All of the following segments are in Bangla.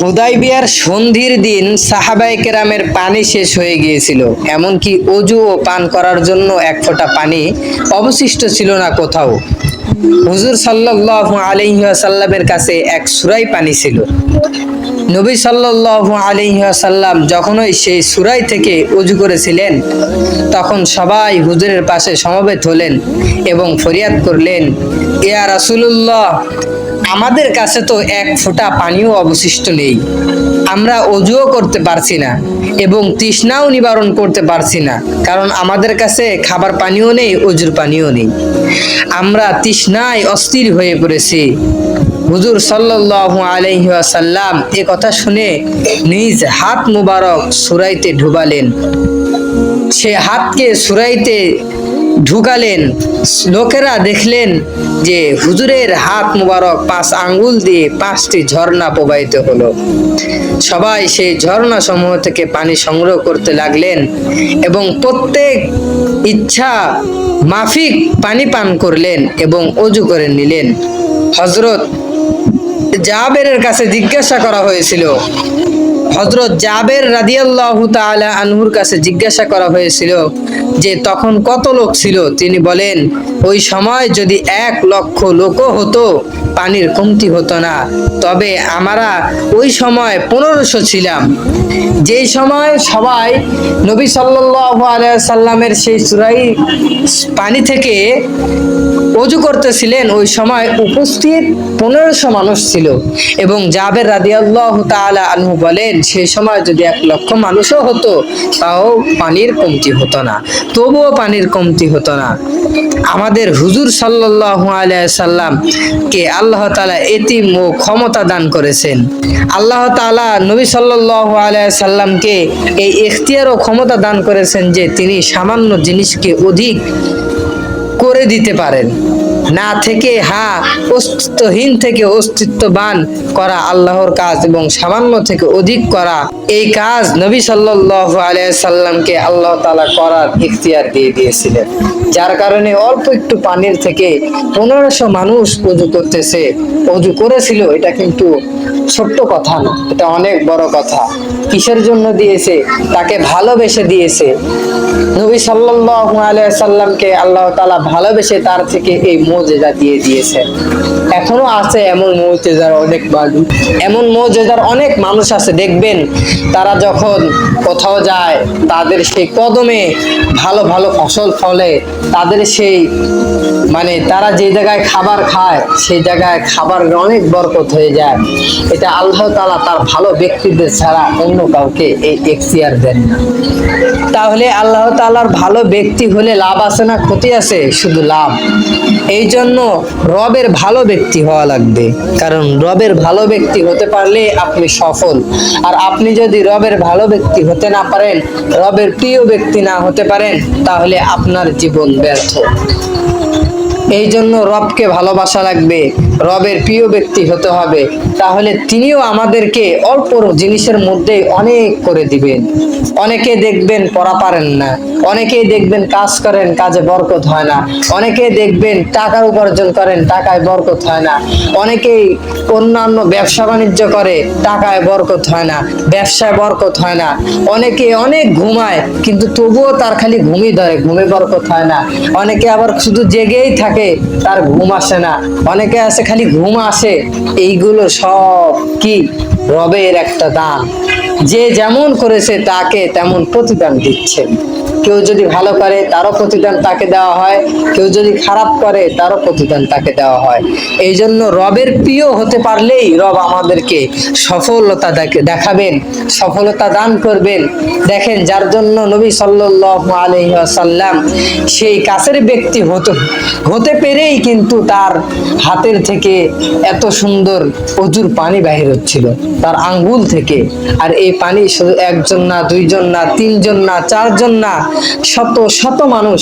হুদাইবিয়ার সন্ধির দিন সাহাবাই কেরামের পানি শেষ হয়ে গিয়েছিল। এমনকি অজু ও পান করার জন্য এক ফোঁটা পানি অবশিষ্ট ছিল না কোথাও। হুজুর সাল্লাল্লাহু আলাইহি ওয়াসাল্লামের কাছে এক সুরাই পানি ছিল। নবী সাল্লাল্লাহু আলাইহি ওয়াসাল্লাম যখনই সেই সুরাই থেকে অজু করেছিলেন, তখন সবাই হুজুরের পাশে সমবেত হলেন এবং ফরিয়াদ করলেন, ইয়া রাসূলুল্লাহ আমাদের কাছে তো এক ফোঁটা পানিও অবশিষ্ট নেই। আমরা অজুও করতে পারছি না এবং তৃষ্ণাও নিবারণ করতে পারছি না, কারণ আমাদের কাছে খাবার পানিও নেই, অজুর পানিও নেই। আমরা তৃষ্ণায় অস্থির হয়ে পড়েছি। হুজুর সাল্লাল্লাহু আলাইহি ওয়াসাল্লাম এ কথা শুনে নিজ হাত মুবারক সুরাইতে ঢুবালেন। সে হাতকে সুরাইতে ঢুকালেন। লোকেরা দেখলেন যে হুজুরের হাত মুবারক পাঁচ আঙ্গুল দিয়ে পাঁচটি ঝর্ণা প্রবাহিত হলো। সবাই সেই ঝর্ণা সমূহ থেকে পানি সংগ্রহ করতে লাগলেন এবং প্রত্যেক ইচ্ছা মাফিক পানি পান করলেন এবং অজু করে নিলেন। হজরত জাবেরের কাছে জিজ্ঞাসা করা হয়েছিল হজরত জাবের রাদিয়াল্লাহ তালা আনহুর কাছে জিজ্ঞাসা করা হয়েছিল যে তখন কত লোক ছিল? তিনি বলেন ওই সময় যদি এক লক্ষ লোকও হতো, পানির কমতি হতো না। তবে আমরা ওই সময় পনেরোশো ছিলাম। যেই সময় সবাই নবী আলাইহি সাল্লামের সেই সুরাই পানি থেকে অজু করতেছিলেন, ওই সময় উপস্থিত পনেরোশো মানুষ ছিল। এবং জাবের রাদিয়াল্লাহ তাআলা আনহু বলেন সেই সময় যদি এক লক্ষ মানুষও হতো, তাও পানির কমতি হতো না। তবুও পানির কমতি হতো না। আমাদের হুজুর সাল্লাহ আলাইসাল্লামকে আল্লাহ তালা এতিম ও ক্ষমতা দান করেছেন। আল্লাহ তালা নবী সাল্লাহ আলাইসাল্লামকে এই এখতিয়ার ও ক্ষমতা দান করেছেন যে তিনি সামান্য জিনিসকে অধিক করে দিতে পারেন। না থেকে, হা, অস্তিত্বহীন থেকে অস্তিত্ববান করা আল্লাহর কাজ এবং সামান্য থেকে অধিক করা, এই কাজ নবী সাল্লাল্লাহু আলাইহি সাল্লামকে আল্লাহ তালা করার ইখতিয়ার দিয়ে দিয়েছিলেন। যার কারণে অল্প একটু পানির থেকে পনেরোশো মানুষ অজু করতেছে। অজু করেছিল, এটা কিন্তু ছোট্ট কথা না এটা অনেক বড় কথা। কিসের জন্য দিয়েছে? তাকে ভালোবেসে দিয়েছে। নবী সাল্লাল্লাহু আলাইহি সাল্লামকে আল্লাহ তাআলা ভালোবেসে তার থেকে এই মজেদা দিয়ে দিয়েছেন। এখনও আছে এমন মুজিজার অনেক এমন মুজিজার অনেক মানুষ আছে, দেখবেন তারা যখন কোথাও যায়, তাদের সেই কদমে ভালো ভালো ফসল ফলে, তাদের সেই মানে তারা যে জায়গায় খাবার খায়, সেই জায়গায় খাবার অনেক বরকত হয়ে যায়। এটা আল্লাহ তালা তার ভালো ব্যক্তিদের ছাড়া অন্য কাউকে এই এখতিয়ার দেন না। তাহলে আল্লাহ তালার ভালো ব্যক্তি হলে লাভ আছে না ক্ষতি আছে? শুধু লাভ। এই জন্য রবের ভালো ব্যক্তি হওয়া লাগবে। কারণ রবের ভালো ব্যক্তি হতে পারলে আপনি সফল। আর আপনি যদি রবের ভালো ব্যক্তি হতে না পারেন, রবের প্রিয় ব্যক্তি না হতে পারেন, তাহলে আপনার জীবন ব্যর্থ। এই জন্য রবকে ভালোবাসা লাগবে, রবের প্রিয় ব্যক্তি হতে হবে। তাহলে তিনিও আমাদেরকে অল্প জিনিসের মধ্যেই অনেক করে দিবেন। অনেকে দেখবেন পড়া পারেন না, অনেকেই দেখবেন কাজ করেন, কাজে বরকত হয় না। অনেকেই দেখবেন টাকা উপার্জন করেন, টাকায় বরকত হয় না। অনেকেই অন্যান্য ব্যবসা বাণিজ্য করে, টাকায় বরকত হয় না, ব্যবসায় বরকত হয় না। অনেকে অনেক ঘুমায়, কিন্তু তবুও তার খালি ঘুমই ধরে, ঘুমে বরকত হয় না। অনেকে আবার শুধু জেগেই থাকে তার ঘুম আসে না। অনেকে আছে খালি ঘুম আসে, এইগুলো সব কি? রবের একটা দান। যে যেমন করেছে তাকে তেমন প্রতিদান দিচ্ছেন কেউ যদি ভালো করে, তারও প্রতিদান তাকে দেওয়া হয়। কেউ যদি খারাপ করে, তারও প্রতিদান তাকে দেওয়া হয়। এই জন্য রবের প্রিয় হতে পারলেই রব আমাদেরকে সফলতা দেখ- দেখাবেন, সফলতা দান করবেন। দেখেন, যার জন্য নবী সাল্লাল্লাহু আলাইহি ওয়াসাল্লাম সেই কাছের ব্যক্তি হতে হতে পেরেই কিন্তু তার হাতের থেকে এত সুন্দর প্রচুর পানি বাহির হচ্ছিল। তার আঙ্গুল থেকে। আর এই পানি একজন না, দুইজন না, তিনজন না, চারজন না শত শত মানুষ।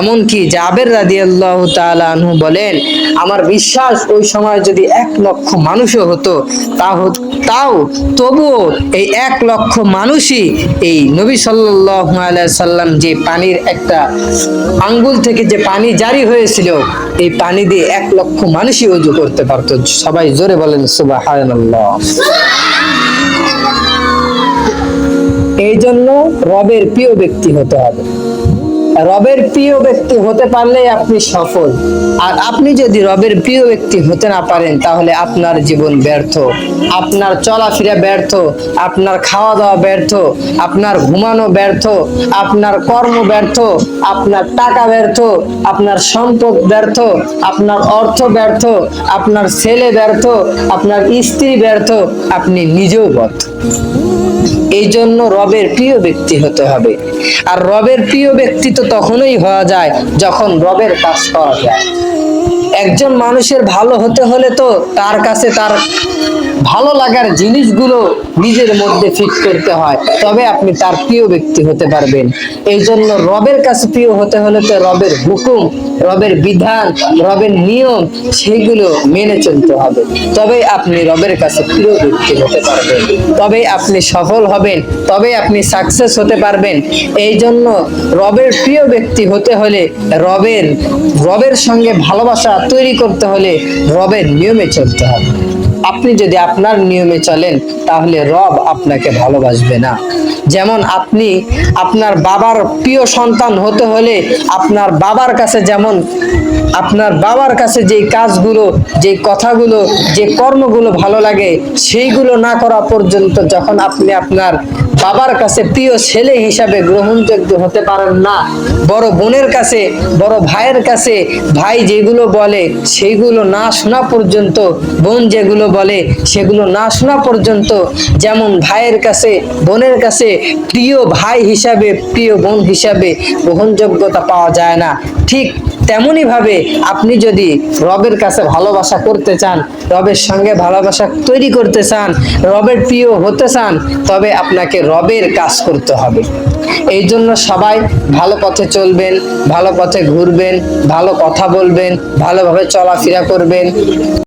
এমনকি জাবের রাদিয়াল্লাহু আনহু বলেন, আমার বিশ্বাস ওই সময় যদি এক লক্ষ মানুষও হতো তা তাও তবুও এই এক লক্ষ মানুষই এই নবী আলাইহি সাল্লাম যে পানির একটা আঙ্গুল থেকে যে পানি জারি হয়েছিল, এই পানি দিয়ে এক লক্ষ মানুষই অজু করতে পারতো। সবাই জোরে বলেন, সুবহানাল্লাহ। জন্য রবের প্রিয় ব্যক্তি হতে হবে। রবের প্রিয় ব্যক্তি হতে পারলেই আপনি সফল। আর আপনি যদি রবের প্রিয় ব্যক্তি হতে না পারেন, তাহলে আপনার জীবন ব্যর্থ। আপনার চলাফেরা ব্যর্থ, আপনার খাওয়া দাওয়া ব্যর্থ, আপনার ঘুমানো ব্যর্থ, আপনার কর্ম ব্যর্থ, আপনার টাকা ব্যর্থ, আপনার সম্পদ ব্যর্থ, আপনার অর্থ ব্যর্থ, আপনার ছেলে ব্যর্থ, আপনার স্ত্রী ব্যর্থ, আপনি নিজেও ব্যর্থ এই জন্য রবের প্রিয় ব্যক্তি হতে হবে। আর রবের প্রিয় ব্যক্তি তো তখনই হওয়া যায় যখন রবের কাজ করা যায়। একজন মানুষের ভালো হতে হলে তো তার কাছে তার ভালো লাগার জিনিসগুলো নিজের মধ্যে ফিট করতে হয়। তবে আপনি তার প্রিয় ব্যক্তি হতে পারবেন। এই জন্য রবের কাছে প্রিয় হতে হলে তো রবের হুকুম, রবের বিধান, রবের নিয়ম, সেগুলো মেনে চলতে হবে। তবে আপনি রবের কাছে প্রিয় ব্যক্তি হতে পারবেন। তবে আপনি সফল হবেন, তবে আপনি সাকসেস হতে পারবেন। এই জন্য রবের প্রিয় ব্যক্তি হতে হলে রবের রবের সঙ্গে ভালোবাসা তৈরি করতে হলে রবের নিয়মে চলতে হবে। আপনি যদি আপনার নিয়মে চলেন, তাহলে রব আপনাকে ভালোবাসবে না। যেমন আপনি আপনার বাবার প্রিয় সন্তান হতে হলে আপনার বাবার কাছে যেমন, আপনার বাবার কাছে যে কাজগুলো, যে কথাগুলো, যে কর্মগুলো ভালো লাগে, সেইগুলো না করা পর্যন্ত যখন আপনি আপনার বাবার কাছে প্রিয় ছেলে হিসাবে গ্রহণযোগ্য হতে পারেন না, বড় বোনের কাছে, বড় ভাইয়ের কাছে, ভাই যেগুলো বলে, সেইগুলো না শোনা পর্যন্ত, বোন যেগুলো বলে সেগুলো না শোনা পর্যন্ত যেমন ভাইয়ের কাছে, বোনের কাছে প্রিয় ভাই হিসাবে, প্রিয় বোন হিসাবে গ্রহণযোগ্যতা পাওয়া যায় না। ঠিক তেমনই ভাবে আপনি যদি রবের কাছে ভালোবাসা করতে চান, রবের সঙ্গে ভালোবাসা তৈরি করতে চান, রবের প্রিয় হতে চান, তবে আপনাকে রবের কাজ করতে হবে। এই জন্য সবাই ভালো পথে চলবেন, ভালো পথে ঘুরবেন, ভালো কথা বলবেন, ভালোভাবে চলাফেরা করবেন।